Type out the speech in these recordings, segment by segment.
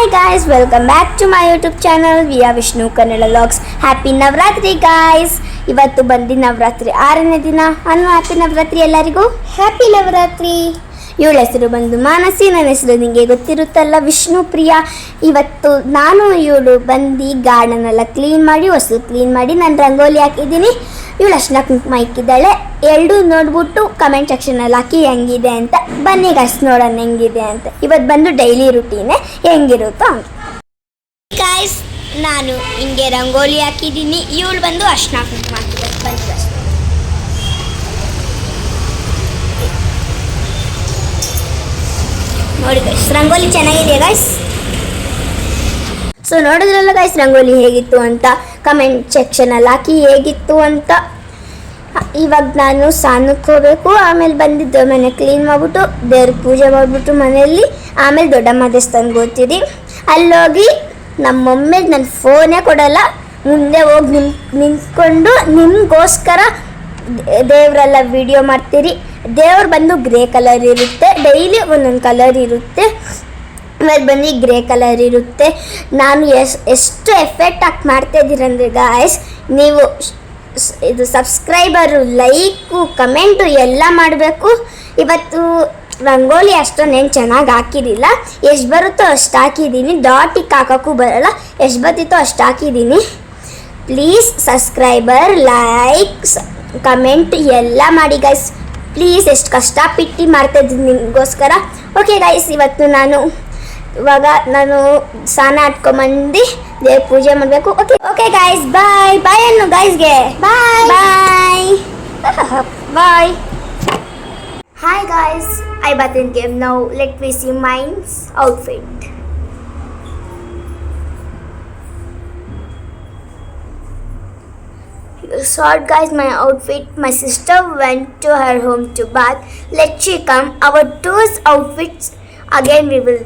Hi guys welcome back to my YouTube channel R Vishnu Kannada logs happy Navaratri guys ಇವತ್ತು ಬಂದು ನವರಾತ್ರಿ ಆರನೇ ದಿನ. ಅನ್ನು ಹ್ಯಾಪಿ ನವರಾತ್ರಿ ಎಲ್ಲರಿಗೂ. ಹ್ಯಾಪಿ ನವರಾತ್ರಿ ಇವಳ ಹೆಸರು ಬಂದು ಮಾನಸಿ ನನ್ನ ಹೆಸರು ನಿಮಗೆ ಗೊತ್ತಿರುತ್ತಲ್ಲ ವಿಷ್ಣು ಪ್ರಿಯ. ಇವತ್ತು ನಾನು ಇವಳು ಬಂದು ಗಾರ್ಡನ್ ಎಲ್ಲ ಕ್ಲೀನ್ ಮಾಡಿ, ಹೊಸದು ಕ್ಲೀನ್ ಮಾಡಿ, ನಾನು ರಂಗೋಲಿ ಹಾಕಿದ್ದೀನಿ. ಇವಳು ಅಷ್ಟನ್ನ ಕುಂಕುಮ ಇಕ್ಕಿದ್ದಾಳೆ. ಎರಡೂ ನೋಡ್ಬಿಟ್ಟು ಕಮೆಂಟ್ ಸೆಕ್ಷನಲ್ಲಿ ಹಾಕಿ ಹೆಂಗಿದೆ ಅಂತ. ಬನ್ನಿ ಗಸ್ ನೋಡೋಣ ಹೆಂಗಿದೆ ಅಂತ. ಇವತ್ತು ಬಂದು ಡೈಲಿ ರುಟೀನೆ ಹೆಂಗಿರುತ್ತೋ ಗಾಯ್ಸ್ ನಾನು ಹಿಂಗೆ ರಂಗೋಲಿ ಹಾಕಿದ್ದೀನಿ. ಇವಳು ಬಂದು ಅರ್ಶಿನ ಕುಂಕುಮ ಹಾಕಿದ್ದಾರೆ ಬನ್ನಿ ರಂಗೋಲಿ ಚೆನ್ನಾಗಿದೆ ಗೈಸ್ ಸೊ ನೋಡಿದ್ರಲ್ಲ ಗೈಸ್ ರಂಗೋಲಿ ಹೇಗಿತ್ತು ಅಂತ? ಕಮೆಂಟ್ ಸೆಕ್ಷನಲ್ಲಿ ಹಾಕಿ ಹೇಗಿತ್ತು ಅಂತ. ಇವಾಗ ನಾನು ಸ್ನಾನಕ್ಕೆ ಹೋಗಬೇಕು ಆಮೇಲೆ ಬಂದಿದ್ದು ಮನೆ ಕ್ಲೀನ್ ಮಾಡಿಬಿಟ್ಟು ದೇವ್ರ ಪೂಜೆ ಮಾಡಿಬಿಟ್ಟು ಮನೆಯಲ್ಲಿ. ಆಮೇಲೆ ದೊಡ್ಡಮ್ಮ ದೇವಸ್ಥಾನಕ್ಕೆ ಹೋಗ್ತೀನಿ ಅಲ್ಲೋಗಿ ನಮ್ಮ ಮಮ್ಮಿಗೆ ನನ್ನ ಫೋನೇ ಕೊಡಲ್ಲ. ಮುಂದೆ ಹೋಗಿ ನಿಂತ್ಕೊಂಡು ನಿಮಗೋಸ್ಕರ ದೇವರೆಲ್ಲ ವಿಡಿಯೋ ಮಾಡ್ತೀರಿ. ದೇವ್ರು ಬಂದು ಗ್ರೇ ಕಲರ್ ಇರುತ್ತೆ. ಡೈಲಿ ಒಂದೊಂದು ಕಲರ್ ಇರುತ್ತೆ. ಆಮೇಲೆ ಬಂದು ಗ್ರೇ ಕಲರ್ ಇರುತ್ತೆ. ನಾನು ಎಸ್, ಎಷ್ಟು ಎಫೆಕ್ಟ್ ಹಾಕಿ ಮಾಡ್ತಾ ಇದ್ದೀರಂದ್ರೆ ಗಾಯ್ಸ್ ನೀವು ಇದು ಸಬ್ಸ್ಕ್ರೈಬರು ಲೈಕು ಕಮೆಂಟು ಎಲ್ಲ ಮಾಡಬೇಕು. ಇವತ್ತು ರಂಗೋಲಿ ಅಷ್ಟೊಂದೇನು ಚೆನ್ನಾಗಿ ಹಾಕಿರಲಿಲ್ಲ ಎಷ್ಟು ಬರುತ್ತೋ ಅಷ್ಟು ಹಾಕಿದ್ದೀನಿ. ಡಾಟಿಗೆ ಹಾಕೋಕ್ಕೂ ಬರಲ್ಲ. ಎಷ್ಟು ಬರ್ತಿತ್ತೋ ಅಷ್ಟು ಹಾಕಿದ್ದೀನಿ. ಪ್ಲೀಸ್ ಸಬ್ಸ್ಕ್ರೈಬರ್ ಲೈಕ್ಸ್ ಕಮೆಂಟ್ ಎಲ್ಲ ಮಾಡಿ ಗೈಸ್ ಪ್ಲೀಸ್ ಎಷ್ಟು ಕಷ್ಟಪಟ್ಟು ಮಾಡ್ತಾ ಇದ್ದೀನಿ ನಿಮಗೋಸ್ಕರ. ಓಕೆ ಗೈಸ್ ಇವತ್ತು ನಾನು ಇವಾಗ ನಾನು ಸ್ನಾನ ಹಾಟ್ಕೊಂಬಂದು ದೇವ್ರ ಪೂಜೆ ಮಾಡಬೇಕು. Okay okay guys bye bye ಅನ್ನು ಗೈಸ್ಗೆ bye bye bye hi guys I ಬರ್ತೇನೆ game now let we see mines outfit You saw it, guys my outfit. My sister went to her home to bath. Let she come. Our two outfits again we will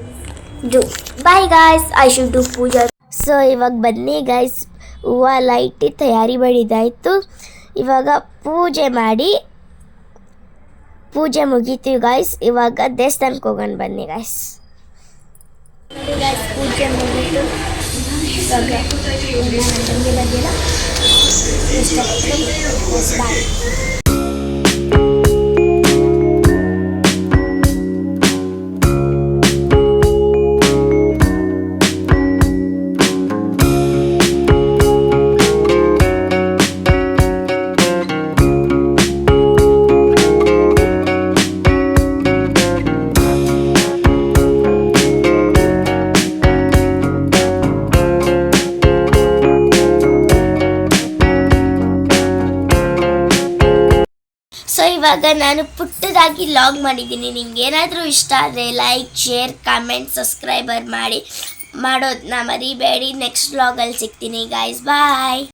do. Bye guys. I should do puja so ಇವಾಗ ಬನ್ನಿ guys ಹೂವು ಎಲ್ಲ ಇಟ್ಟು ತಯಾರಿ ಮಾಡಿದ್ದಾಯಿತು ಇವಾಗ ಪೂಜೆ ಮಾಡಿ ಪೂಜೆ ಮುಗೀತೀವಿ ಗಾಯ್ಸ್ ಇವಾಗ ದೇವಸ್ಥಾನಕ್ಕೆ ಹೋಗೋಣ ಬನ್ನಿ ಗಾಯ್ಸ್ ಪೂಜೆ ಮುಗೀತು ಇವಾಗ ನನ್ನ ತಂಗಿ ಬಂದಿಲ್ಲ ಬಾಯ್ ಸೊ ಇವಾಗ ನಾನು ಪುಟ್ಟದಾಗಿ ಲಾಗ್ ಮಾಡಿದ್ದೀನಿ. ನಿಮ್ಗೆ ಏನಾದರೂ ಇಷ್ಟ ಆದರೆ ಲೈಕ್ ಶೇರ್ ಕಾಮೆಂಟ್ ಸಬ್ಸ್ಕ್ರೈಬರ್ ಮಾಡಿ ಮಾಡೋದನ್ನ ಮರಿಬೇಡಿ. ನೆಕ್ಸ್ಟ್ ಲಾಗಲ್ಲಿ ಸಿಗ್ತೀನಿ ಗಾಯ್ಸ್ ಬಾಯ್